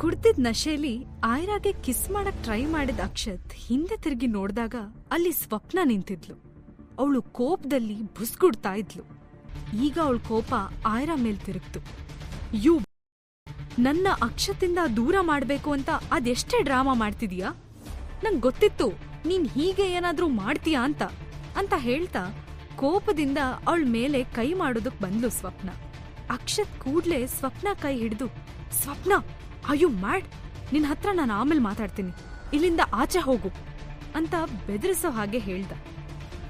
ಕುಡ್ದಿದ್ ನಶೆಲಿ ಆಯ್ರಾಗೆ kiss ಮಾಡಕ್ try ಮಾಡಿದ ಅಕ್ಷತ್ ಹಿಂದೆ ತಿರುಗಿ ನೋಡ್ದಾಗ ಅಲ್ಲಿ ಸ್ವಪ್ನ ನಿಂತಿದ್ಲು. ಅವಳು ಕೋಪದಲ್ಲಿ ಬುಸ್ಗುಡ್ತಾ ಇದ್ಲು. ಈಗ ಅವಳ ಕೋಪ ಆಯ್ರಾ ಮೇಲ್ ತಿರುಗ್ತು. ಯು ನನ್ನ ಅಕ್ಷತಿಂದ ದೂರ ಮಾಡ್ಬೇಕು ಅಂತ ಅದೆಷ್ಟೇ ಡ್ರಾಮಾ ಮಾಡ್ತಿದೀಯಾ? ನಂಗ್ ಗೊತ್ತಿತ್ತು ನೀನ್ ಹೀಗೆ ಏನಾದ್ರೂ ಮಾಡ್ತೀಯಾ ಅಂತ ಅಂತ ಹೇಳ್ತಾ ಕೋಪದಿಂದ ಅವಳ ಮೇಲೆ ಕೈ ಮಾಡೋದಕ್ ಬಂದ್ಲು ಸ್ವಪ್ನ. ಅಕ್ಷತ್ ಕೂಡ್ಲೆ ಸ್ವಪ್ನ ಕೈ ಹಿಡಿದು, ಸ್ವಪ್ನ ಅಯ್ಯೋ ಮ್ಯಾಡ್ ನಿನ್ ಹತ್ರ ನಾನು ಆಮೇಲೆ ಮಾತಾಡ್ತೀನಿ. ಇಲ್ಲಿಂದ ಆಚೆ ಹೋಗು ಅಂತ ಬೆದರಿಸೋ ಹಾಗೆ ಹೇಳ್ದ.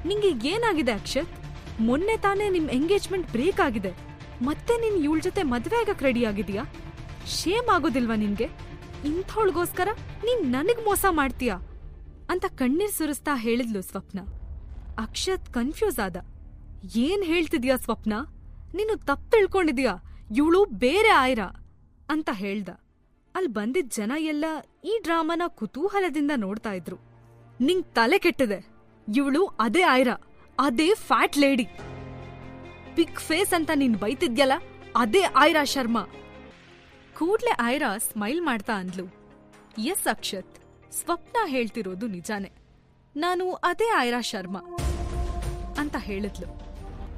ನಿಂಗೆ ಏನಾಗಿದೆ ಅಕ್ಷತ್? ಮೊನ್ನೆ ತಾನೇ ನಿಮ್ ಎಂಗೇಜ್ಮೆಂಟ್ ಬ್ರೇಕ್ ಆಗಿದೆ. ಮತ್ತೆ ನೀನ್ ಇವಳ ಜೊತೆ ಮದ್ವೆ ಆಗಕ್ ರೆಡಿ ಆಗಿದ್ಯಾ? ಶೇಮ್ ಆಗೋದಿಲ್ವಾ ನಿನ್ಗೆ? ಇಂಥವಳಿಗೋಸ್ಕರ ನೀನ್ ನನಗ್ ಮೋಸ ಮಾಡ್ತೀಯಾ? ಅಂತ ಕಣ್ಣೀರ್ ಸುರಿಸ್ತಾ ಹೇಳಿದ್ಲು ಸ್ವಪ್ನ. ಅಕ್ಷತ್ ಕನ್ಫ್ಯೂಸ್ ಆದ. ಏನ್ ಹೇಳ್ತಿದ್ಯಾ ಸ್ವಪ್ನ? ನೀನು ತಪ್ಪು ತಿಳ್ಕೊಂಡಿದ್ಯಾ? ಇವಳು ಬೇರೆ ಆಯ್ರಾ? ಅಂತ ಹೇಳ್ದ. ಅಲ್ ಬಂದಿದ್ದ ಜನ ಎಲ್ಲ ಈ ಡ್ರಾಮಾನ ಕುತೂಹಲದಿಂದ ನೋಡ್ತಾ ಇದ್ರು. ನಿಂಗ್ ತಲೆ ಕೆಟ್ಟಿದೆ. ಇವಳು ಅದೇ ಐರಾ ಅದೇ ಫ್ಯಾಟ್ ಲೇಡಿ. ಬಿಗ್ ಫೇಸ್ ಅಂತ ನೀನ್ ಬೈತಿದ್ಯಲ್ಲ, ಅದೇ ಆಯ್ರಾ ಶರ್ಮಾ. ಕೂಡ್ಲೆ ಆಯ್ರಾ ಸ್ಮೈಲ್ ಮಾಡ್ತಾ ಅಂದ್ಲು. ಎಸ್ ಅಕ್ಷತ್, ಸ್ವಪ್ನ ಹೇಳ್ತಿರೋದು ನಿಜಾನೆ. ನಾನು ಅದೇ ಆಯ್ರಾ ಶರ್ಮಾ ಅಂತ ಹೇಳಿದ್ಲು.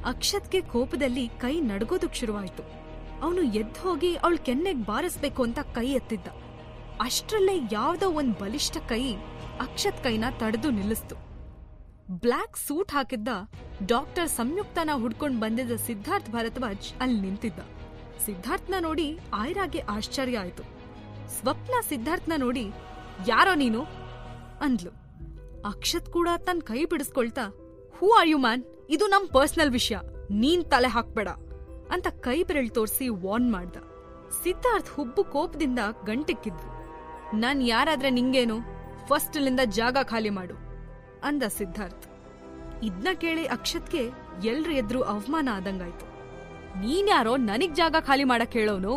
ಅಕ್ಷತ್ಗೆ ಕೋಪದಲ್ಲಿ ಕೈ ನಡ್ಗೋದಕ್ ಶುರುವಾಯ್ತು. ಅವನು ಎದ್ದು ಹೋಗಿ ಅವಳ ಕೆನ್ನೆಗೆ ಬಾರಿಸ್ಬೇಕು ಅಂತ ಕೈ ಎತ್ತಿದ್ದ. ಅಷ್ಟರಲ್ಲೇ ಯಾವ್ದೋ ಒಂದ್ ಬಲಿಷ್ಠ ಕೈ ಅಕ್ಷತ್ ಕೈನ ತಡೆದು ನಿಲ್ಲಿಸ್ತು. ಬ್ಲ್ಯಾಕ್ ಸೂಟ್ ಹಾಕಿದ್ದ ಡಾಕ್ಟರ್ ಸಂಯುಕ್ತನ ಹುಡ್ಕೊಂಡು ಬಂದಿದ್ದ ಸಿದ್ಧಾರ್ಥ್ ಭರದ್ವಾಜ್ ಅಲ್ಲಿ ನಿಂತಿದ್ದ. ಸಿದ್ಧಾರ್ಥ್ನ ನೋಡಿ ಆಯ್ರಾಗೆ ಆಶ್ಚರ್ಯ ಆಯ್ತು. ಸ್ವಪ್ನ ಸಿದ್ಧಾರ್ಥ್ನ ನೋಡಿ, ಯಾರೋ ನೀನು? ಅಂದ್ಲು. ಅಕ್ಷತ್ ಕೂಡ ತನ್ ಕೈ ಬಿಡಿಸ್ಕೊಳ್ತಾ ಹೂ ಆರ್ ಯು ಮ್ಯಾನ್ ಇದು ನಮ್ ಪರ್ಸನಲ್ ವಿಷಯ. ನೀನ್ ತಲೆ ಹಾಕ್ಬೇಡ. ಅಂತ ಕೈ ಬೆರಳು ತೋರಿಸಿ ವಾರ್ನ್ ಮಾಡ್ದ. ಸಿದ್ಧಾರ್ಥ್ ಹುಬ್ಬು ಕೋಪದಿಂದ ಗಂಟಿಕ್ಕಿದ್ರು ನಾನ್ ಯಾರಾದ್ರೆ ನಿಂಗೇನು? ಫಸ್ಟ್ ಲಿಂದ ಜಾಗ ಖಾಲಿ ಮಾಡು, ಅಂದ ಸಿದ್ಧಾರ್ಥ್. ಇದ್ನ ಕೇಳಿ ಅಕ್ಷತ್ಗೆ ಎಲ್ರ ಎದ್ರು ಅವಮಾನ ಆದಂಗಾಯ್ತು. ನೀನ್ಯಾರೋ ನನಗ್ ಜಾಗ ಖಾಲಿ ಮಾಡಕ್ ಹೇಳೋನು?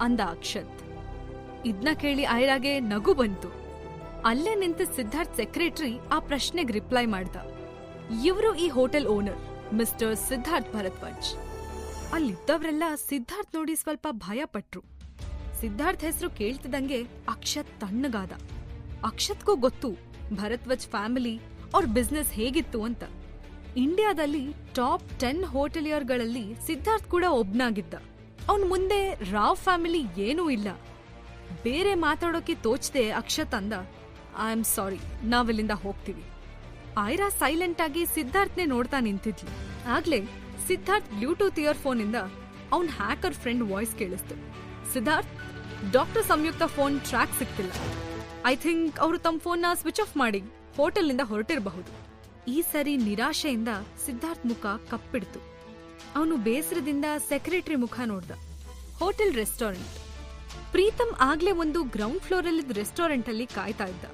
ಅಂದ ಅಕ್ಷತ್. ಇದ್ನ ಕೇಳಿ ಐರಾಗೆ ನಗು ಬಂತು. ಅಲ್ಲೇ ನಿಂತ ಸಿದ್ಧಾರ್ಥ್ ಸೆಕ್ರೆಟರಿ ಆ ಪ್ರಶ್ನೆಗೆ ರಿಪ್ಲೈ ಮಾಡ್ದ. ಇವರು ಈ hotel owner mister Siddharth Bharadwaj. ಅಲ್ಲಿದ್ದವ್ರೆಲ್ಲ Siddharth ನೋಡಿ ಸ್ವಲ್ಪ ಭಯ ಪಟ್ರು ಸಿದ್ಧಾರ್ಥ್ ಹೆಸರು ಕೇಳ್ತಿದಂಗೆ ಅಕ್ಷತ್ ತಣ್ಣಗಾದ. ಅಕ್ಷತ್ಗೂ ಗೊತ್ತು, ಭರತ್ವಜ್ ಫ್ಯಾಮಿಲಿ ಅವ್ರ ಬಿಸ್ನೆಸ್ ಹೇಗಿತ್ತು ಅಂತ. ಇಂಡಿಯಾದಲ್ಲಿ ಟಾಪ್ ಟೆನ್ ಹೋಟೆಲಿಯರ್ಗಳಲ್ಲಿ ಸಿದ್ಧಾರ್ಥ್ ಕೂಡ ಒಬ್ನಾಗಿದ್ದ. ಅವನ್ ಮುಂದೆ ರಾವ್ ಫ್ಯಾಮಿಲಿ ಏನೂ ಇಲ್ಲ. ಬೇರೆ ಮಾತಾಡೋಕೆ ತೋಚದೆ ಅಕ್ಷತ್ ಅಂದ, ಐ ಆಮ್ ಸಾರಿ, ನಾವಿಲ್ಲಿಂದ ಹೋಗ್ತೀವಿ. ಐರಾ ಸೈಲೆಂಟ್ ಆಗಿ ಸಿದ್ಧಾರ್ಥ್ನೆ ನೋಡ್ತಾ ನಿಂತಿದ್ಲು. ಆಗ್ಲೇ ಸಿದ್ಧಾರ್ಥ್ ಬ್ಲೂಟೂತ್ ಇಯರ್ಫೋನ್ ಇಂದ ಅವನ್ hacker friend voice ಕೇಳಿಸ್ತು. Siddharth, doctor Samyukta phone track ಸಿಕ್ತಿಲ್ಲ I think ಅವರು ತಮ್ಮ ಫೋನ್ನ ಸ್ವಿಚ್ ಆಫ್ ಮಾಡಿ ಹೋಟೆಲ್ನಿಂದ ಹೊರಟಿರಬಹುದು. ಈ ಸರಿ ನಿರಾಶೆಯಿಂದ ಸಿದ್ಧಾರ್ಥ್ ಮುಖ ಕಪ್ಪಿಡ್ತು. ಅವನು ಬೇಸರದಿಂದ ಸೆಕ್ರೆಟರಿ ಮುಖ ನೋಡ್ದ. Hotel restaurant. ಪ್ರೀತಮ್ ಆಗ್ಲೇ ಒಂದು ಗ್ರೌಂಡ್ ಫ್ಲೋರ್ ಅಲ್ಲಿ ರೆಸ್ಟೋರೆಂಟ್ ಅಲ್ಲಿ ಕಾಯ್ತಾ ಇದ್ದ.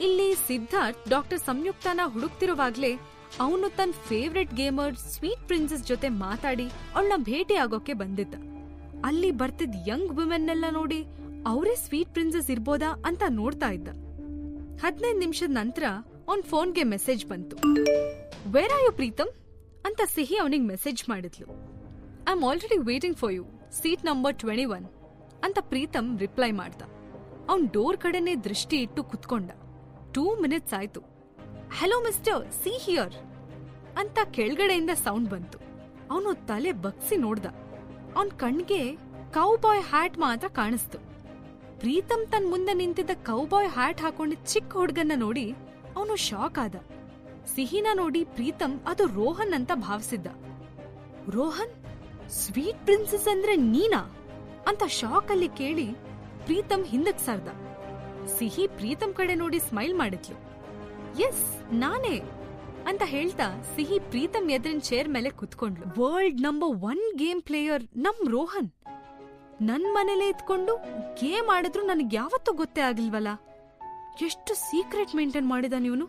ಇಲ್ಲಿ ಸಿದ್ಧಾರ್ಥ್, ಡಾಕ್ಟರ್ ಸಂಯುಕ್ತನ ಹುಡುಕ್ತಿರುವಾಗ್ಲೇ ಅವನು ತನ್ನ ಫೇವ್ರೆಟ್ ಗೇಮರ್ ಸ್ವೀಟ್ ಪ್ರಿನ್ಸಸ್ ಜೊತೆ ಮಾತಾಡಿ ಅವಳನ್ನ ಭೇಟಿ ಆಗೋಕೆ ಬಂದಿದ್ದ. ಅಲ್ಲಿ ಬರ್ತಿದ್ ಯಂಗ್ ವುಮೆನ್ನೆಲ್ಲ ನೋಡಿ ಅವರೇ ಸ್ವೀಟ್ ಪ್ರಿನ್ಸಸ್ ಇರ್ಬೋದಾ ಅಂತ ನೋಡ್ತಾ ಇದ್ದ. ಹದಿನೈದು ನಿಮಿಷದ ನಂತರ ಅವನ್ ಫೋನ್ಗೆ ಮೆಸೇಜ್ ಬಂತು. ವೇರ್ ಆರ್ ಯು ಪ್ರೀತಮ್ ಅಂತ ಸಿಹಿ ಅವನಿಗೆ ಮೆಸೇಜ್ ಮಾಡಿದ್ಲು. I am already waiting for you seat number twenty one ಅಂತ ಪ್ರೀತಮ್ ರಿಪ್ಲೈ ಮಾಡ್ದ. ಅವನ್ ಡೋರ್ ಕಡೆನೆ ದೃಷ್ಟಿ ಇಟ್ಟು ಕುತ್ಕೊಂಡ. ಟೂ ಮಿನಿಟ್ಸ್ ಆಯ್ತು. ಹಲೋ ಮಿಸ್ಟರ್, ಸಿ ಹಿಯರ್ ಅಂತ ಕೆಳಗಡೆಯಿಂದ ಸೌಂಡ್ ಬಂತು. ಅವನು ತಲೆ ಬಗ್ಸಿ ನೋಡ್ದ. ಅವನ್ ಕಣ್ಗೆ ಕೌಬಾಯ್ ಹ್ಯಾಟ್ ಮಾತ್ರ ಕಾಣಿಸ್ತು. ಪ್ರೀತಮ್ ತನ್ ಮುಂದೆ ನಿಂತಿದ್ದ ಕೌಬಾಯ್ ಹ್ಯಾಟ್ ಹಾಕೊಂಡಿದ್ದ ಚಿಕ್ಕ ಹುಡ್ಗನ್ನ ನೋಡಿ ಅವನು ಶಾಕ್ ಆದ. ಸಿಹಿನ ನೋಡಿ ಪ್ರೀತಮ್ ಅದು ರೋಹನ್ ಅಂತ ಭಾವಿಸಿದ್ದ. ರೋಹನ್ ಸ್ವೀಟ್ ಪ್ರಿನ್ಸಸ್ ಅಂದ್ರೆ ನೀನಾ? ಅಂತ ಶಾಕ್ ಅಲ್ಲಿ ಕೇಳಿ ಪ್ರೀತಮ್ ಹಿಂದಕ್ ಸರ್ದ. ಸಿಹಿ ಪ್ರೀತಮ್ ಕಡೆ ನೋಡಿ ಸ್ಮೈಲ್ ಮಾಡಿದ್ಲು. ಎಸ್ ನಾನೇ ಅಂತ ಹೇಳ್ತಾ ಸಿಹಿ ಪ್ರೀತಮ್ ಎದುರಿನ ಚೇರ್ ಮೇಲೆ ಕುತ್ಕೊಂಡ್ಲು world number one game player ನಮ್ ರೋಹನ್. ನನ್ ಮನೇಲೆ ಇದ್ಕೊಂಡು ಗೇಮ್ ಆಡಿದ್ರು ನನಗೆ ಯಾವತ್ತೂ ಗೊತ್ತೇ ಆಗಿಲ್ವಲ್ಲ ಎಷ್ಟು ಸೀಕ್ರೆಟ್ ಮೇಂಟೈನ್ ಮಾಡಿದ ಇವನು?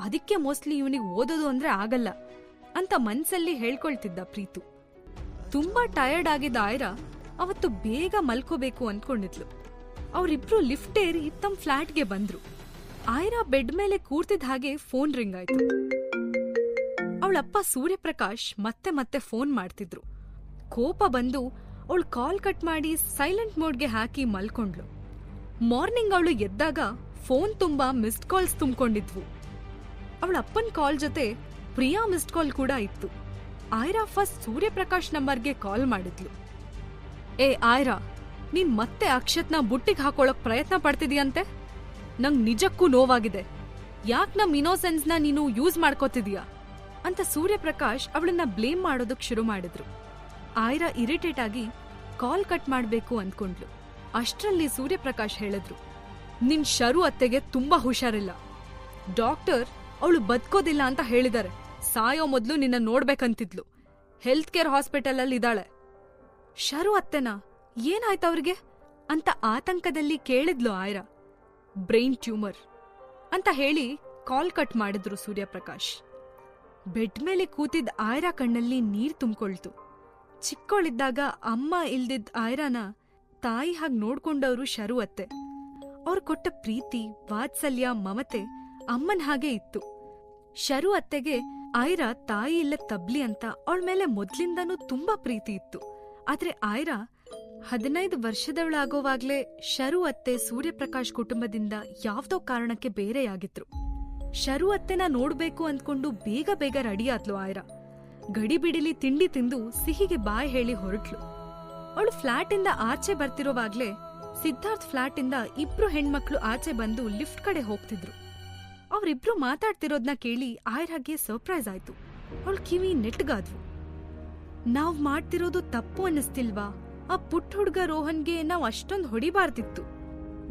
ಅದಕ್ಕೆ ಮೋಸ್ಟ್ಲಿ ಇವನಿಗೆ ಓದೋದು ಅಂದ್ರೆ ಆಗಲ್ಲ ಅಂತ ಮನ್ಸಲ್ಲಿ ಹೇಳ್ಕೊಳ್ತಿದ್ದ ಪ್ರೀತು. ತುಂಬಾ ಟಯರ್ಡ್ ಆಗಿದ್ದ ಆಯ್ರಾ ಅವತ್ತು ಬೇಗ ಮಲ್ಕೋಬೇಕು ಅನ್ಕೊಂಡಿದ್ಲು. ಅವರಿಬ್ರು ಲಿಫ್ಟ್ ಏರಿ ತಮ್ಮ ಫ್ಲಾಟ್ಗೆ ಬಂದ್ರು. ಆಯ್ರಾ ಬೆಡ್ ಮೇಲೆ ಕೂರ್ತಿದ್ದ ಹಾಗೆ ಫೋನ್ ರಿಂಗ್ ಆಯ್ತು. ಅವಳಪ್ಪ ಸೂರ್ಯಪ್ರಕಾಶ್ ಮತ್ತೆ ಮತ್ತೆ ಫೋನ್ ಮಾಡ್ತಿದ್ರು. ಕೋಪ ಬಂದು ಅವಳು ಕಾಲ್ ಕಟ್ ಮಾಡಿ ಸೈಲೆಂಟ್ ಮೋಡ್ಗೆ ಹಾಕಿ ಮಲ್ಕೊಂಡ್ಳು. ಮಾರ್ನಿಂಗ್ ಅವಳು ಎದ್ದಾಗ ಫೋನ್ ತುಂಬಾ ಮಿಸ್ಡ್ ಕಾಲ್ಸ್ ತುಂಬಿಕೊಂಡಿದ್ವು. ಅವಳ ಕಾಲ್ ಜೊತೆ ಪ್ರಿಯಾ ಮಿಸ್ಡ್ ಕಾಲ್ ಕೂಡ ಇತ್ತು. ಆಯ್ರಾ ಫಸ್ಟ್ ಸೂರ್ಯಪ್ರಕಾಶ್ ನಂಬರ್ಗೆ ಕಾಲ್ ಮಾಡಿದ್ಲು. ಏ ಆಯ್ರಾ, ನೀನ್ ಮತ್ತೆ ಅಕ್ಷತ್ನ ಬುಟ್ಟಿಗೆ ಹಾಕೊಳಕ್ ಪ್ರಯತ್ನ ಪಡ್ತಿದ್ಯಂತೆ? ನಂಗ್ ನಿಜಕ್ಕೂ ನೋವಾಗಿದೆ. ಯಾಕ್ ನಮ್ ಇನೋಸೆನ್ಸ್ನ ನೀನು ಯೂಸ್ ಮಾಡ್ಕೋತಿದೀಯಾ? ಅಂತ ಸೂರ್ಯಪ್ರಕಾಶ್ ಅವಳನ್ನ ಬ್ಲೇಮ್ ಮಾಡೋದಕ್ ಶುರು ಮಾಡಿದ್ರು. ಆಯ್ರಾ ಇರಿಟೇಟ್ ಆಗಿ ಕಾಲ್ ಕಟ್ ಮಾಡ್ಬೇಕು ಅಂದ್ಕೊಂಡ್ಲು. ಅಷ್ಟ್ರಲ್ಲಿ ಸೂರ್ಯಪ್ರಕಾಶ್ ಹೇಳಿದ್ರು, ನಿನ್ ಶರು ಅತ್ತೆಗೆ ತುಂಬಾ ಹುಷಾರಿಲ್ಲ. ಡಾಕ್ಟರ್ ಅವಳು ಬದುಕೋದಿಲ್ಲ ಅಂತ ಹೇಳಿದಾರೆ. ಸಾಯೋ ಮೊದ್ಲು ನಿನ್ನ ನೋಡ್ಬೇಕಂತಿದ್ಲು. ಹೆಲ್ತ್ ಕೇರ್ ಹಾಸ್ಪಿಟಲ್ ಅಲ್ಲಿ ಇದ್ದಾಳೆ. ಶರು ಅತ್ತೆನಾ? ಏನಾಯ್ತು ಅವ್ರಿಗೆ? ಅಂತ ಆತಂಕದಲ್ಲಿ ಕೇಳಿದ್ಲು ಆಯ್ರಾ. ಬ್ರೈನ್ ಟ್ಯೂಮರ್ ಅಂತ ಹೇಳಿ ಕಾಲ್ ಕಟ್ ಮಾಡಿದ್ರು ಸೂರ್ಯಪ್ರಕಾಶ್. ಬೆಡ್ ಮೇಲೆ ಕೂತಿದ್ದ ಆಯ್ರಾ ಕಣ್ಣಲ್ಲಿ ನೀರ್ ತುಂಬಿಕೊಳ್ತು. ಚಿಕ್ಕವಳಿದ್ದಾಗ ಅಮ್ಮ ಇಲ್ದಿದ್ದ ಆಯ್ರಾನ ತಾಯಿ ಹಾಗೆ ನೋಡ್ಕೊಂಡವರು ಶರು ಅತ್ತೆ ಅವ್ರು ಕೊಟ್ಟ ಪ್ರೀತಿ, ವಾತ್ಸಲ್ಯ, ಮಮತೆ ಅಮ್ಮನ್ ಹಾಗೆ ಇತ್ತು. ಶರು ಅತ್ತೆಗೆ ಆಯ್ರಾ ತಾಯಿ ಇಲ್ಲ ತಬ್ಲಿ ಅಂತ ಅವಳ ಮೇಲೆ ಮೊದ್ಲಿಂದನೂ ತುಂಬಾ ಪ್ರೀತಿ ಇತ್ತು. ಆದ್ರೆ ಆಯ್ರಾ ಹದಿನೈದು ವರ್ಷದವಳಾಗೋವಾಗ್ಲೇ ಶರು ಅತ್ತೆ ಸೂರ್ಯಪ್ರಕಾಶ್ ಕುಟುಂಬದಿಂದ ಯಾವ್ದೋ ಕಾರಣಕ್ಕೆ ಬೇರೆಯಾಗಿದ್ರು. ಶರು ಅತ್ತೆನ ನೋಡ್ಬೇಕು ಅಂದ್ಕೊಂಡು ಬೇಗ ಬೇಗ ರೆಡಿ ಆದ್ಲು ಆಯ್ರಾ ಗಡಿಬಿಡಿಲಿ ತಿಂಡಿ ತಿಂದು ಸಿಹಿಗೆ ಬಾಯ್ ಹೇಳಿ ಹೊರಟ್ಲು. ಅವಳು ಫ್ಲಾಟ್ ಇಂದ ಆಚೆ ಬರ್ತಿರೋವಾಗ್ಲೇ ಸಿದ್ಧಾರ್ಥ್ ಫ್ಲಾಟ್ ಇಂದ ಇಬ್ರು ಹೆಣ್ಮಕ್ಳು ಆಚೆ ಬಂದು ಲಿಫ್ಟ್ ಕಡೆ ಹೋಗ್ತಿದ್ರು. ಅವ್ರಿಬ್ರು ಮಾತಾಡ್ತಿರೋದ್ನ ಕೇಳಿ ಆಯ್ರಾಗೆ ಸರ್ಪ್ರೈಸ್ ಆಯ್ತು. ಅವಳು ಕಿವಿ ನೆಟ್ಗಾದ್ವು. ನಾವ್ ಮಾಡ್ತಿರೋದು ತಪ್ಪು ಅನ್ನಿಸ್ತಿಲ್ವಾ? ಆ ಪುಟ್ಟ ಹುಡ್ಗ ರೋಹನ್ಗೆ ನಾವು ಅಷ್ಟೊಂದ್ ಹೊಡಿಬಾರ್ದಿತ್ತು.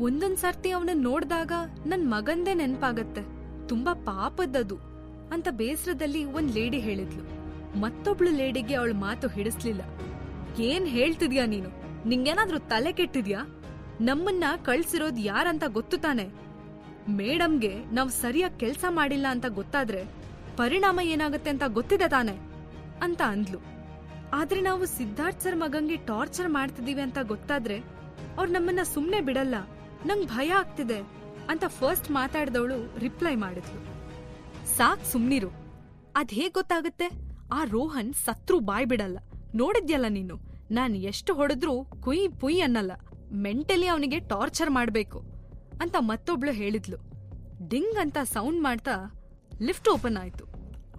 ಒಂದೊಂದ್ ಸರ್ತಿ ಅವನನ್ನ ನೋಡ್ದಾಗ ನನ್ ಮಗಂದೇ ನೆನ್ಪಾಗತ್ತೆ. ತುಂಬಾ ಪಾಪದ್ದದು ಅಂತ ಬೇಸರದಲ್ಲಿ ಒಂದ್ ಲೇಡಿ ಹೇಳಿದ್ಲು. ಮತ್ತೊಬ್ಳು ಲೇಡಿಗೆ ಅವಳ ಮಾತು ಹಿಡಿಸ್ಲಿಲ್ಲ. ಏನ್ ಹೇಳ್ತಿದ್ಯಾ ನೀನು? ನಿಂಗೇನಾದ್ರೂ ತಲೆ ಕೆಟ್ಟಿದ್ಯಾ? ನಮ್ಮನ್ನ ಕಳ್ಸಿರೋದ್ ಯಾರಂತ ಗೊತ್ತು ತಾನೆ? ಮೇಡಮ್ಗೆ ನಾವ್ ಸರಿಯಾಗಿ ಕೆಲ್ಸ ಮಾಡಿಲ್ಲ ಅಂತ ಗೊತ್ತಾದ್ರೆ ಪರಿಣಾಮ ಏನಾಗತ್ತೆ ಅಂತ ಗೊತ್ತಿದೆ ತಾನೆ? ಅಂತ ಅಂದ್ಲು. ಆದ್ರೆ ನಾವು ಸಿದ್ಧಾರ್ಥ್ ಸರ್ ಮಗಂಗೆ ಟಾರ್ಚರ್ ಮಾಡ್ತಿದೀವಿ ಅಂತ ಗೊತ್ತಾದ್ರೆ ಅವ್ರು ನಮ್ಮನ್ನ ಸುಮ್ನೆ ಬಿಡಲ್ಲ. ನಂಗ್ ಭಯ ಆಗ್ತಿದೆ ಅಂತ ಫಸ್ಟ್ ಮಾತಾಡಿದವಳು ರಿಪ್ಲೈ ಮಾಡಿದ್ಲು. ಸಾಕ್ ಸುಮ್ನಿರು. ಅದ್ ಹೇಗ್ ಗೊತ್ತಾಗುತ್ತೆ? ಆ ರೋಹನ್ ಸತ್ರು ಬಾಯ್ ಬಿಡಲ್ಲ. ನೋಡಿದ್ಯಲ್ಲ ನೀನು? ನಾನ್ ಎಷ್ಟು ಹೊಡೆದ್ರೂ ಕುಯ್ ಪುಯ್ ಅನ್ನಲ್ಲ. ಮೆಂಟಲಿ ಅವನಿಗೆ ಟಾರ್ಚರ್ ಮಾಡ್ಬೇಕು ಅಂತ ಮತ್ತೊಬ್ಳು ಹೇಳಿದ್ಲು. ಡಿಂಗ್ ಅಂತ ಸೌಂಡ್ ಮಾಡ್ತಾ ಲಿಫ್ಟ್ ಓಪನ್ ಆಯ್ತು.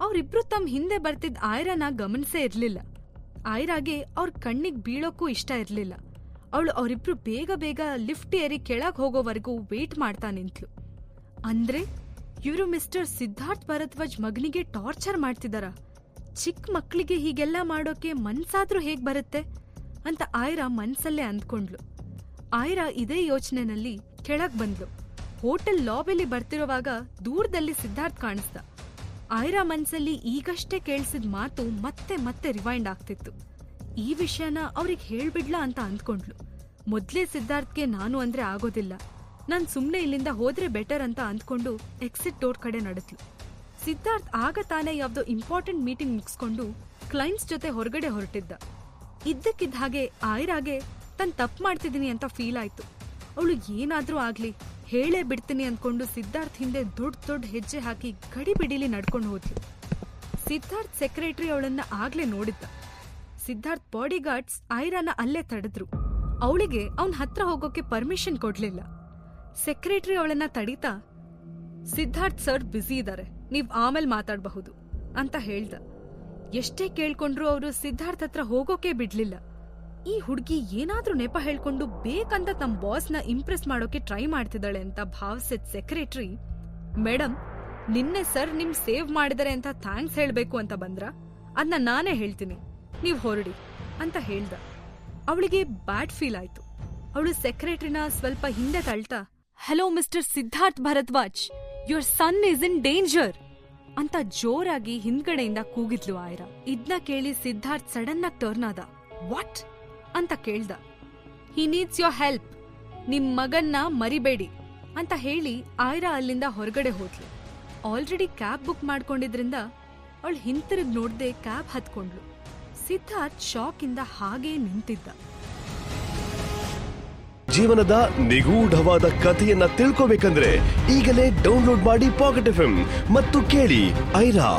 ಅವ್ರಿಬ್ರು ತಮ್ಮ ಹಿಂದೆ ಬರ್ತಿದ್ದ ಆಯ್ರನ ಗಮನಿಸೇ ಇರ್ಲಿಲ್ಲ. ಆಯ್ರಾಗೆ ಅವ್ರ ಕಣ್ಣಿಗ್ ಬೀಳೋಕ್ಕೂ ಇಷ್ಟ ಇರ್ಲಿಲ್ಲ. ಅವಳು ಅವರಿಬ್ರು ಬೇಗ ಬೇಗ ಲಿಫ್ಟ್ ಏರಿ ಕೆಳಗ್ ಹೋಗೋವರೆಗೂ ವೇಟ್ ಮಾಡ್ತಾ ನಿಂತ್ಲು. ಅಂದ್ರೆ ಇವರು ಮಿಸ್ಟರ್ ಸಿದ್ಧಾರ್ಥ್ ಭರದ್ವಾಜ್ ಮಗನಿಗೆ ಟಾರ್ಚರ್ ಮಾಡ್ತಿದಾರ. ಚಿಕ್ಕ ಮಕ್ಕಳಿಗೆ ಹೀಗೆಲ್ಲ ಮಾಡೋಕೆ ಮನ್ಸಾದ್ರೂ ಹೇಗ್ ಬರುತ್ತೆ ಅಂತ ಆಯ್ರಾ ಮನ್ಸಲ್ಲೇ ಅಂದ್ಕೊಂಡ್ಲು. ಆಯ್ರಾ ಇದೇ ಯೋಚನೆನಲ್ಲಿ ಕೆಳಗ್ ಬಂದ್ಲು. ಹೋಟೆಲ್ ಲಾಬಿಲಿ ಬರ್ತಿರುವಾಗ ದೂರದಲ್ಲಿ ಸಿದ್ಧಾರ್ಥ್ ಕಾಣಿಸ್ದ. ಆಯ್ರಾ ಮನ್ಸಲ್ಲಿ ಈಗಷ್ಟೇ ಕೇಳಿಸಿದ ಮಾತು ಮತ್ತೆ ಮತ್ತೆ ರಿವೈಂಡ್ ಆಗ್ತಿತ್ತು. ಈ ವಿಷಯನ ಅವ್ರಿಗೆ ಹೇಳ್ಬಿಡ್ಲಾ ಅಂತ ಅಂದ್ಕೊಂಡ್ಲು ಮೊದ್ಲೇ ಸಿದ್ಧಾರ್ಥ್ಗೆ ನಾನು ಅಂದ್ರೆ ಆಗೋದಿಲ್ಲ. ನಾನ್ ಸುಮ್ನೆ ಇಲ್ಲಿಂದ ಹೋದ್ರೆ ಬೆಟರ್ ಅಂತ ಅಂದ್ಕೊಂಡು ಎಕ್ಸಿಟ್ ಡೋರ್ ಕಡೆ ನಡೆದ್ಲು. ಸಿದ್ಧಾರ್ಥ್ ಆಗ ತಾನೇ ಯಾವ್ದೋ ಇಂಪಾರ್ಟೆಂಟ್ ಮೀಟಿಂಗ್ ಮುಗಿಸ್ಕೊಂಡು ಕ್ಲೈಂಟ್ಸ್ ಜೊತೆ ಹೊರಗಡೆ ಹೊರಟಿದ್ದ. ಇದ್ದಕ್ಕಿದ್ದ ಹಾಗೆ ಆಯ್ರಾಗೆ, ತನ್ ತಪ್ಪು ಮಾಡ್ತಿದ್ದೀನಿ ಅಂತ ಫೀಲ್ ಆಯ್ತು. ಅವಳು ಏನಾದ್ರೂ ಆಗ್ಲಿ ಹೇಳೇ ಬಿಡ್ತೀನಿ ಅಂದ್ಕೊಂಡು ಸಿದ್ಧಾರ್ಥ್ ಹಿಂದೆ ದೊಡ್ಡ ದೊಡ್ಡ ಹೆಜ್ಜೆ ಹಾಕಿ ಗಡಿ ಬಿಡಿಲಿ ನಡ್ಕೊಂಡು ಹೋದ್ಲು. ಸಿದ್ಧಾರ್ಥ್ ಸೆಕ್ರೆಟರಿ ಅವಳನ್ನ ಆಗ್ಲೇ ನೋಡಿದ್ದ. ಸಿದ್ಧಾರ್ಥ್ ಬಾಡಿಗಾರ್ಡ್ಸ್ ಐರಾನ ಅಲ್ಲೇ ತಡೆದ್ರು. ಅವಳಿಗೆ ಅವನ್ ಹತ್ರ ಹೋಗೋಕೆ ಪರ್ಮಿಷನ್ ಕೊಡ್ಲಿಲ್ಲ. ಸೆಕ್ರೆಟರಿ ಅವಳನ್ನ ತಡೀತಾ, ಸಿದ್ಧಾರ್ಥ್ ಸರ್ ಬ್ಯುಸಿ ಇದಾರೆ, ನೀವ್ ಆಮೇಲೆ ಮಾತಾಡಬಹುದು, ಅಂತ ಹೇಳ್ದ. ಎಷ್ಟೇ ಕೇಳ್ಕೊಂಡ್ರು ಅವರು ಸಿದ್ಧಾರ್ಥ್ ಹತ್ರ ಹೋಗೋಕೆ ಬಿಡ್ಲಿಲ್ಲ. ಈ ಹುಡುಗಿ ಏನಾದ್ರೂ ನೆಪ ಹೇಳ್ಕೊಂಡು ಬೇಕಂತ ತಮ್ಮ ಬಾಸ್ನ ಇಂಪ್ರೆಸ್ ಮಾಡೋಕೆ ಟ್ರೈ ಮಾಡ್ತಿದ್ದಾಳೆ ಅಂತ ಭಾವಿಸಿದ ಸೆಕ್ರೆಟರಿ ಮೇಡಮ್ ನಿನ್ನೆ ಸರ್ ನಿಮ್ ಸೇವ್ ಮಾಡಿದರೆ ಅಂತ ಥ್ಯಾಂಕ್ಸ್ ಹೇಳ್ಬೇಕು ಅಂತ ಬಂದ್ರ? ಅದನ್ನ ನಾನೇ ಹೇಳ್ತೀನಿ. ನೀವ್ ಹೊರಡಿ, ಅಂತ ಹೇಳ್ದ. ಅವಳಿಗೆ ಬ್ಯಾಡ್ ಫೀಲ್ ಆಯ್ತು. ಅವಳು ಸೆಕ್ರೆಟರಿನ ಸ್ವಲ್ಪ ಹಿಂದೆ ತಳ್ತಾ, hello mister Siddharth Bharadwaj your son is in danger ಅಂತ ಜೋರಾಗಿ ಹಿಂದ್ಗಡೆಯಿಂದ ಕೂಗಿದ್ಲು ಆಯ್ರಾ. ಇದ್ನ ಕೇಳಿ ಸಿದ್ಧಾರ್ಥ್ ಸಡನ್ ಆಗಿ ಟರ್ನ್ ಆದ. ವಾಟ್ ಅಂತ ಕೇಳ್ದ. ಹಿ ನೀಡ್ಸ್ ಯೋರ್ ಹೆಲ್ಪ್ ನಿಮ್ ಮಗನ್ನ ಮರಿಬೇಡಿ ಅಂತ ಹೇಳಿ ಆಯ್ರಾ ಅಲ್ಲಿಂದ ಹೊರಗಡೆ ಹೋದ್ಲು. ಆಲ್ರೆಡಿ ಕ್ಯಾಬ್ ಬುಕ್ ಮಾಡ್ಕೊಂಡಿದ್ರಿಂದ ಅವಳು ಹಿಂತಿರುಗ್ ನೋಡ್ದೆ ಕ್ಯಾಬ್ ಹತ್ಕೊಂಡ್ಲು ಸಿದ್ಧಾರ್ಥ್ ಶಾಕ್ ಇಂದ ಹಾಗೇ ನಿಂತಿದ್ದ. ಜೀವನದ ನಿಗೂಢವಾದ ಕಥೆಯನ್ನ ತಿಳ್ಕೋಬೇಕಂದ್ರೆ ಈಗಲೇ ಡೌನ್ಲೋಡ್ ಮಾಡಿ ಪಾಕೆಟ್ ಎಫ್ ಮತ್ತು ಕೇಳಿ ಐರಾ